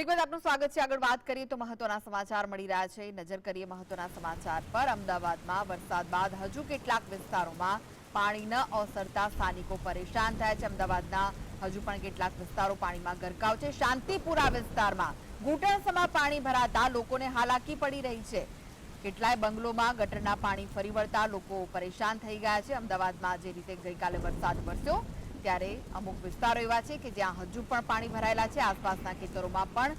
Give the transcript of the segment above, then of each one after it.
બ્રેકમાં આપનું સ્વાગત છે. આગળ વાત કરીએ તો મહત્વના સમાચાર મળી રહ્યા છે. નજર કરીએ મહત્વના સમાચાર પર. અમદાવાદમાં વરસાદ બાદ હજુ કેટલાક વિસ્તારોમાં પાણી ન ઓસરતા સ્થાનિકો પરેશાન થયા છે. અમદાવાદના હજુ પણ કેટલાક વિસ્તારો પાણીમાં ગરકાવ છે. શાંતિપુરા વિસ્તારમાં ઘૂંટણસમાં પાણી ભરાતા લોકોને હાલાકી પડી રહી છે. કેટલાય બંગલોમાં ગટરના પાણી ફરી વળતા લોકો પરેશાન થઈ ગયા છે. અમદાવાદમાં જે રીતે ગઈકાલે વરસાદ વરસ્યો ત્યારે અમુક વિસ્તારો એવા છે કે જ્યાં હજુ પણ પાણી ભરાયેલા છે. આસપાસના ખેતરોમાં પણ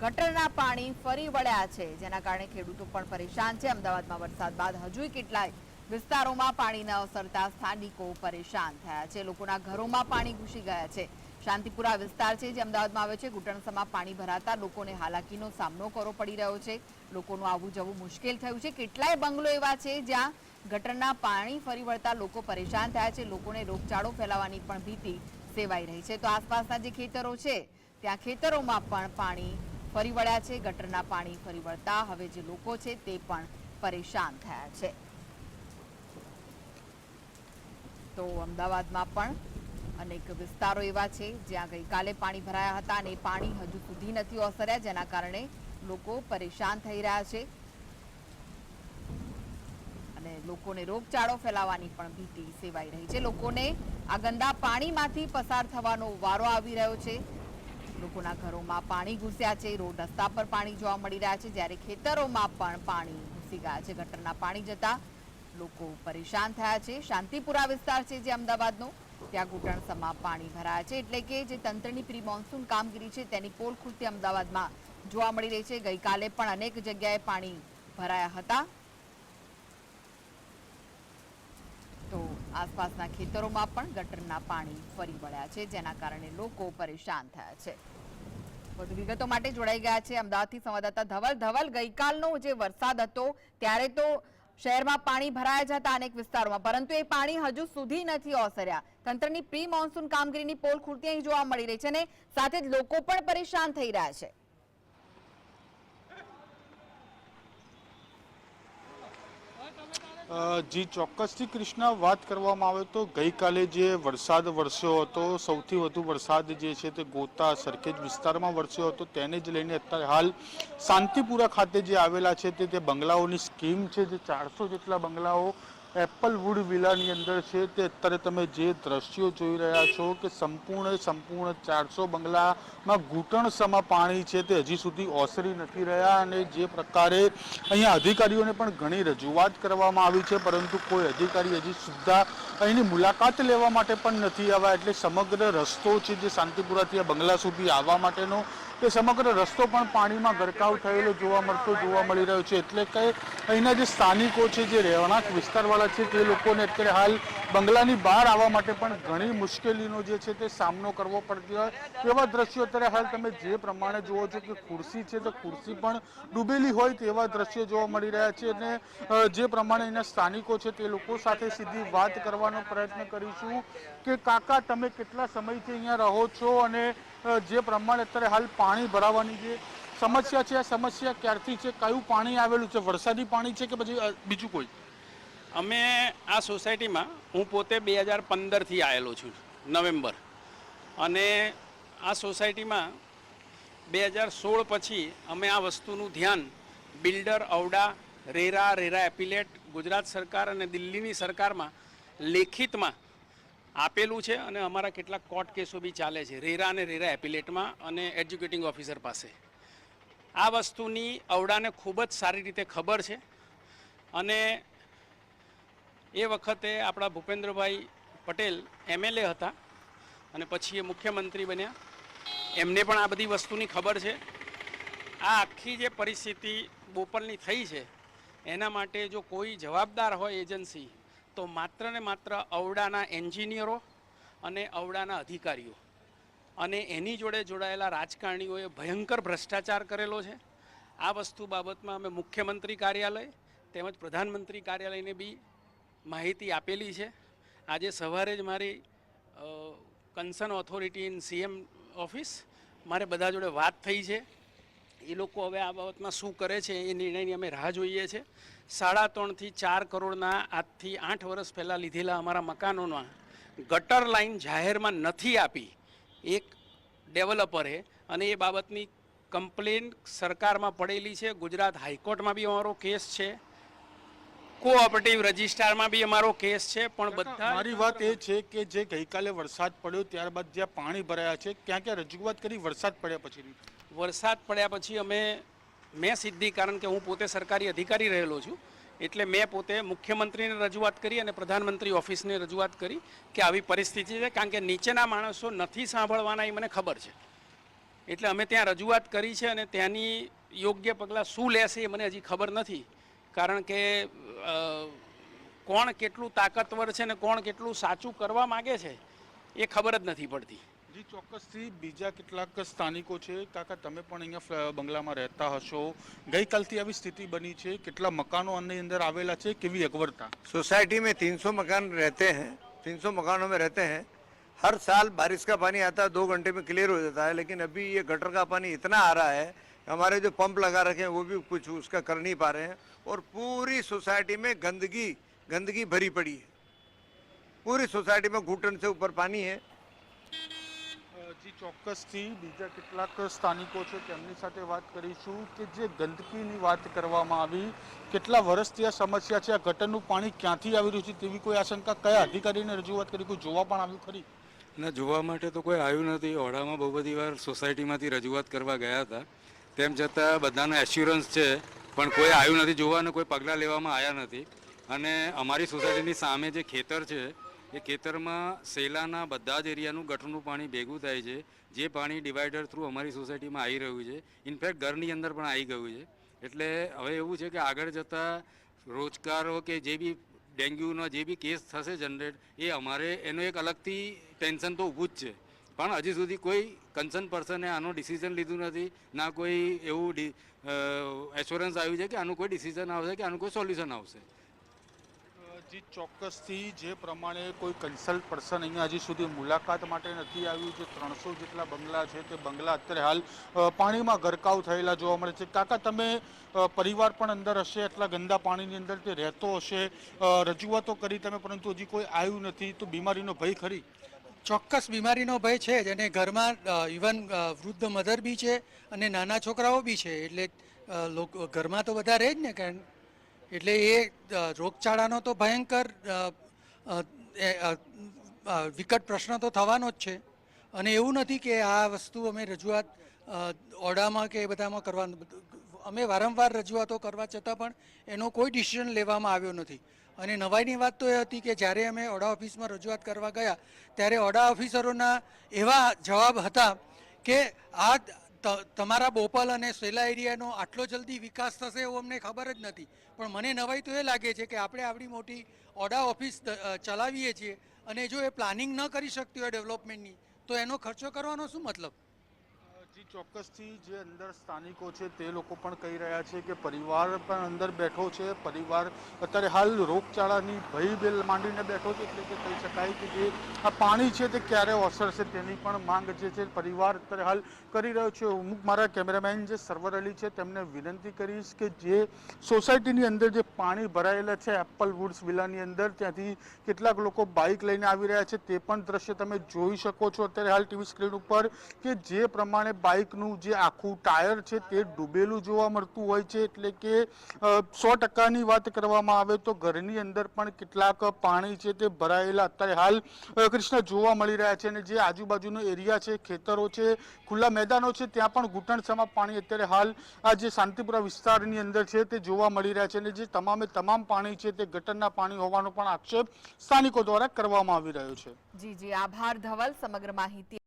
ગટરના પાણી ફરી વળ્યા છે. જેના કારણે ખેડૂતો પણ પરેશાન છે. અમદાવાદમાં વરસાદ બાદ હજુય કેટલાય વિસ્તારોમાં પાણી ન ઓસરતા સ્થાનિકો પરેશાન થયા છે. લોકોના ઘરોમાં પાણી ઘૂસી ગયા છે. શાંતિપુરા વિસ્તાર છે જે અમદાવાદમાં આવે છે. ઘૂંટણસમાં પાણી ભરાતા લોકોને હાલાકીનો સામનો કરવો પડી રહ્યો છે. લોકોનું આવવું જવું મુશ્કેલ થયું છે. કેટલાય બંગલો એવા છે જ્યાં ગટરના પાણી ફરી વળતા લોકો પરેશાન થયા છે. લોકોને રોગચાળો ફેલાવાની પણ ભીતિ સેવાઈ રહી છે. તો આસપાસના જે ખેતરો છે, ત્યાં ખેતરોમાં પણ પાણી ફરી વળ્યા છે. ગટરના પાણી ફરી વળતા હવે જે લોકો છે તે પણ પરેશાન થયા છે. તો અમદાવાદમાં પણ અનેક વિસ્તારો એવા છે, જ્યાં ગઈકાલે પાણી ભરાયા હતા અને પાણી હજુ સુધી નથી ઓસર્યા, જેના કારણે લોકો પરેશાન થઈ રહ્યા છે. અને લોકોને રોગચાળો ફેલાવાની પણ ભીતિ સેવાઈ રહી છે. લોકોને આ ગંદા પાણીમાંથી પસાર થવાનો વારો આવી રહ્યો છે. લોકોના ઘરોમાં પાણી ઘૂસ્યા છે. રોડ રસ્તા પર પાણી જોવા મળી રહ્યા છે. જ્યારે ખેતરોમાં પણ પાણી ઘૂસી ગયા છે. ગટરના પાણી જતા લોકો પરેશાન થયા છે. શાંતિપુરા વિસ્તાર છે જે અમદાવાદનો. ત્યાં ઘૂંટણસમાં પાણી ભરાયા છે. એટલે કે જે તંત્રની પ્રી મોન્સૂન કામગીરી છે તેની પોલ ખુલતી અમદાવાદમાં જોવા મળી રહી છે. ગઈકાલે પણ અનેક જગ્યાએ પાણી ભરાયા હતા તો આસપાસના ખેતરોમાં પણ ગટરના પાણી ફરી વળ્યા છે, જેના કારણે લોકો પરેશાન થયા છે. વધુ વિગતો માટે જોડાઈ ગયા છે અમદાવાદથી સંવાદદાતા ધવલ. ધવલ, ગઈકાલનો જે વરસાદ હતો, ત્યારે તો શહેરમાં પાણી ભરાયા જતા અનેક વિસ્તારોમાં, પરંતુ એ પાણી હજુ સુધી નથી ઓસર્યા. તંત્રની પ્રી મોન્સૂન કામગીરીની પોલ ખુરતી અહીં જોવા મળી રહી છે અને સાથે જ લોકો પણ પરેશાન થઈ રહ્યા છે. જી, ચોક્કસથી કૃષ્ણા, વાત કરવામાં આવે તો ગઈકાલે જે વરસાદ વરસ્યો હતો, સૌથી વધુ વરસાદ જે છે તે ગોતા સરખેજ વિસ્તારમાં વરસ્યો હતો. તેને જ લઈને અત્યારે હાલ શાંતિપુરા ખાતે જે આવેલા છે તે તે બંગલાઓની સ્કીમ છે, જે ચારસો જેટલા બંગલાઓ એપલવુડ વિલાની અંદર છે તે અત્યારે તમે જે દ્રશ્યો જોઈ રહ્યા છો કે સંપૂર્ણ સંપૂર્ણ ચારસો બંગલામાં ઘૂંટણસમાં પાણી છે તે હજી સુધી ઓસરી નથી રહ્યા અને જે પ્રકારે અહીંયા અધિકારીઓને પણ ઘણી રજૂઆત કરવામાં આવી છે, પરંતુ કોઈ અધિકારી હજી સુદ્ધા અહીંની મુલાકાત લેવા માટે પણ નથી આવ્યા. એટલે સમગ્ર રસ્તો છે જે શાંતિપુરાથી આ બંગલા સુધી આવવા માટેનો તે સમગ્ર રસ્તો પણ પાણીમાં ગરકાવ થયેલો જોવા મળતો, જોવા મળી રહ્યો છે. એટલે કે અહીંના જે સ્થાનિકો છે, જે રહેણાંક વિસ્તારવાળા છે, તે લોકોને અત્યારે હાલ બંગલાની બહાર આવવા માટે પણ ઘણી મુશ્કેલીનો જે છે તે સામનો કરવો પડતો હોય. તેવા દ્રશ્યો અત્યારે હાલ તમે જે પ્રમાણે જુઓ છો કે ખુરશી છે, તો ખુરશી પણ ડૂબેલી હોય તેવા દ્રશ્યો જોવા મળી રહ્યા છે અને જે પ્રમાણે અહીંના સ્થાનિકો છે તે લોકો સાથે સીધી વાત કરવાનો પ્રયત્ન કરીશું કે કાકા, તમે કેટલા સમયથી અહીંયા રહો છો અને જે પ્રમાણે અત્યારે હાલ પાણી ભરાવાની જે સમસ્યા છે, આ સમસ્યા ક્યારથી છે, કયું પાણી આવેલું છે, વરસાદી પાણી છે કે પછી બીજું કોઈ? અમે આ સોસાયટીમાં, હું પોતે બે હજાર પંદરથી આવેલો છું, નવેમ્બર. અને આ સોસાયટીમાં બે હજાર સોળ પછી અમે આ વસ્તુનું ધ્યાન builder AUDA RERA RERA appellate, Gujarat સરકાર અને દિલ્હીની સરકારમાં લેખિતમાં આપેલું છે અને અમારા કેટલાક કોર્ટ કેસો બી ચાલે છે. રેરા અને રેરા એપિલેટમાં અને એજ્યુકેટિંગ ઓફિસર પાસે. આ વસ્તુની ઔડાને ખૂબ જ સારી રીતે ખબર છે અને એ વખતે આપણા ભૂપેન્દ્રભાઈ પટેલ એમએલએ હતા અને પછી એ મુખ્યમંત્રી બન્યા. એમને પણ આ બધી વસ્તુની ખબર છે. આ આખી જે પરિસ્થિતિ બોપલની થઈ છે, એના માટે જો કોઈ જવાબદાર હોય એજન્સી તો માત્ર ને માત્ર અવડાના એન્જિનિયરો અને અવડાના અધિકારીઓ. અને એની જોડે જોડાયેલા રાજકારણીઓએ ભયંકર ભ્રષ્ટાચાર કરેલો છે. આ વસ્તુ બાબતમાં અમે મુખ્યમંત્રી કાર્યાલય તેમજ પ્રધાનમંત્રી કાર્યાલયને બી માહિતી આપેલી છે. આજે સવારે જ મારી concern authority in CM office મારે બધા જોડે વાત થઈ છે. એ લોકો હવે આ બાબતમાં શું કરે છે એ નિર્ણયની અમે રાહ જોઈએ છે. સાડા ત્રણથી ચાર કરોડના આજથી આઠ વર્ષ પહેલાં લીધેલા અમારા મકાનોના ગટર લાઈન જાહેરમાં નથી આપી એક ડેવલપરે અને એ બાબતની કમ્પ્લેન સરકારમાં પડેલી છે. ગુજરાત હાઈકોર્ટમાં બી અમારો કેસ છે. કોઓપરેટિવ રજિસ્ટ્રારમાં બી અમારો કેસ છે. પણ બધા મારી વાત એ છે કે જે ગઈકાલે વરસાદ પડ્યો ત્યારબાદ જ્યાં પાણી ભરાયા છે ક્યાં ક્યાં રજૂઆત કરી વરસાદ પડ્યા પછી વરસાદ પડ્યા પછી અમે મેં સીધી, કારણ કે હું પોતે સરકારી અધિકારી રહેલો છું, એટલે મેં પોતે મુખ્યમંત્રીને રજૂઆત કરી અને પ્રધાનમંત્રી ઓફિસને રજૂઆત કરી કે આવી પરિસ્થિતિ છે, કારણ કે નીચેના માણસો નથી સાંભળવાના એ મને ખબર છે. એટલે અમે ત્યાં રજૂઆત કરી છે અને ત્યાંની યોગ્ય પગલાં શું લેશે એ મને હજી ખબર નથી, કારણ કે કોણ કેટલું તાકતવર છે ને કોણ કેટલું સાચું કરવા માગે છે એ ખબર જ નથી પડતી. જી ચોક્કસથી બીજા કેટલાક સ્થાનિકો છે કાકા તમે પણ અહીંયા ફ્લ- બંગલામાં રહેતા હશો ગઈકાલથી આવી સ્થિતિ બની છે કેટલા મકાનો આની અંદર આવેલા છે કેવી અગવડતા सोसाइटी में 300 मकान रहते हैं 300 मकानों में रहते हैं हर साल बारिश का पानी आता है दो घंटे में क्लियर हो जाता है लेकिन अभी ये गटर का पानी इतना आ रहा है हमारे जो पंप लगा रखे हैं वो भी कुछ उसका कर नहीं पा रहे हैं और पूरी सोसाइटी में गंदगी गंदगी भरी पड़ी है पूरी सोसाइटी में घुटन से ऊपर पानी है અ, જી ચોક્કસથી બીજા કેટલાક સ્થાનિકો છે તેમની સાથે વાત કરીશું કે જે ગંદકીની વાત કરવામાં આવી, કેટલા વર્ષથી આ સમસ્યા છે, આ ગટરનું પાણી ક્યાંથી આવી રહ્યું છે તેવી કોઈ આશંકા કયા અધિકારીને રજૂઆત કરી? કોઈ જોવા પણ આવ્યું ખરી? ના, જોવા માટે તો કોઈ આવ્યું નથી. ઓઢામાં બહુ બધી વાર સોસાયટીમાંથી રજૂઆત કરવા ગયા હતા. તેમ છતાં બધાનો એશ્યોરન્સ છે, પણ કોઈ આવ્યું નથી. જોવા અને કોઈ પગલાં લેવામાં આવ્યા નથી. અને અમારી સોસાયટીની સામે જે ખેતર છે એ ખેતરમાં સેલાના બધા જ એરિયાનું ગટરનું પાણી ભેગું થાય છે, જે પાણી ડિવાઈડર થ્રુ અમારી સોસાયટીમાં આવી રહ્યું છે. ઇનફેક્ટ ઘરની અંદર પણ આવી ગયું છે. એટલે હવે એવું છે કે આગળ જતાં રોજગારો કે જે બી ડેન્ગ્યુનો જે બી કેસ થશે જનરેટ, એ અમારે એનું એક અલગથી ટેન્શન તો ઊભું જ છે. પણ હજી સુધી કોઈ કન્સર્ન પર્સને આનો ડિસિઝન લીધું નથી, ના કોઈ એવું એશ્યોરન્સ આવ્યું છે કે આનું કોઈ ડિસિઝન આવશે કે આનું કોઈ સોલ્યુશન આવશે. અ, જી ચોક્કસથી જે પ્રમાણે કોઈ કન્સલ્ટ પર્સન અહીંયા હજી સુધી મુલાકાત માટે નથી આવ્યું જે ત્રણસો જેટલા બંગલા છે તે બંગલા અત્યારે હાલ પાણીમાં ગરકાવ થયેલા જોવા મળે છે. કાકા તમે પરિવાર પણ અંદર હશે એટલા ગંદા પાણીની અંદર તે રહેતો હશે રજૂઆતો કરી તમે પરંતુ હજી કોઈ આવ્યું નથી તો બીમારીનો ભય ખરી? ચોક્કસ બીમારીનો ભય છે જ અને ઘરમાં ઇવન વૃદ્ધ મધર બી છે અને નાના છોકરાઓ બી છે. એટલે ઘરમાં તો બધા રહે જ ને કારણ એટલે એ રોગચાળાનો તો ભયંકર વિકટ પ્રશ્ન તો થવાનો જ છે. અને એવું નથી કે આ વસ્તુ અમે રજૂઆત ઓરડામાં કે એ બધામાં કરવાનું અમે વારંવાર રજૂઆતો કરવા છતાં પણ એનો કોઈ ડિસિઝન લેવામાં આવ્યો નથી. અને નવાઈની વાત તો એ હતી કે જ્યારે અમે ઓડા ઓફિસમાં રજૂઆત કરવા ગયા, ત્યારે ઓડા ઓફિસરોના એવા જવાબ હતા કે આ તમારા બોપલ અને સેલા એરિયાનો આટલો જલ્દી વિકાસ થશે એવું અમને ખબર જ નથી. પણ મને નવાઈ તો એ લાગે છે કે આપણે આવડી મોટી ઓડા ઓફિસ ચલાવીએ છીએ અને જો એ પ્લાનિંગ ન કરી શકતી હોય ડેવલપમેન્ટની, તો એનો ખર્ચો કરવાનો શું મતલબ? ચોક્કસથી જે અંદર સ્થાનિકો છે તે લોકો પણ કહી રહ્યા છે કે પરિવાર પણ અંદર બેઠો છે. પરિવાર અત્યારે હાલ રોગચાળાની ભય બેલ માંડીને બેઠો છે એટલે કે કહી શકાય કે જે આ પાણી છે તે ક્યારે ઓસરશે તેની પણ માંગ જે છે પરિવાર અત્યારે હાલ કરી રહ્યો છે. હું મારા કેમેરામેન જે સર્વર અલી છે તેમને વિનંતી કરીશ કે જે સોસાયટીની અંદર જે પાણી ભરાયેલા છે એપલ વુડ્સ વિલાની અંદર ત્યાંથી કેટલાક લોકો બાઇક લઈને આવી રહ્યા છે તે પણ દ્રશ્ય તમે જોઈ શકો છો. અત્યારે હાલ ટીવી સ્ક્રીન ઉપર કે જે પ્રમાણે બાઇકનું જે આખું ટાયર છે તે ડૂબેલું જોવા મળતું હોય છે, એટલે કે સો ટકાની વાત કરવામાં આવે તો ઘરની અંદર પણ કેટલાક પાણી છે તે ભરાયેલા અત્યારે હાલ કૃષ્ણ જોવા મળી રહ્યા છે અને જે આજુબાજુનો એરિયા છે, ખેતરો છે, ખુલ્લા મેદાનો છે, ત્યાં પણ ઘૂંટણસામાં પાણી અત્યારે હાલ આ જે શાંતિપુરા વિસ્તારની અંદર છે તે જોવા મળી રહ્યા છે અને જે તમામે તમામ પાણી છે તે ગટરના પાણી હોવાનો પણ આક્ષેપ સ્થાનિકો દ્વારા કરવામાં આવી રહ્યો છે. જી જી, આભાર ધવલ, સમગ્ર માહિતી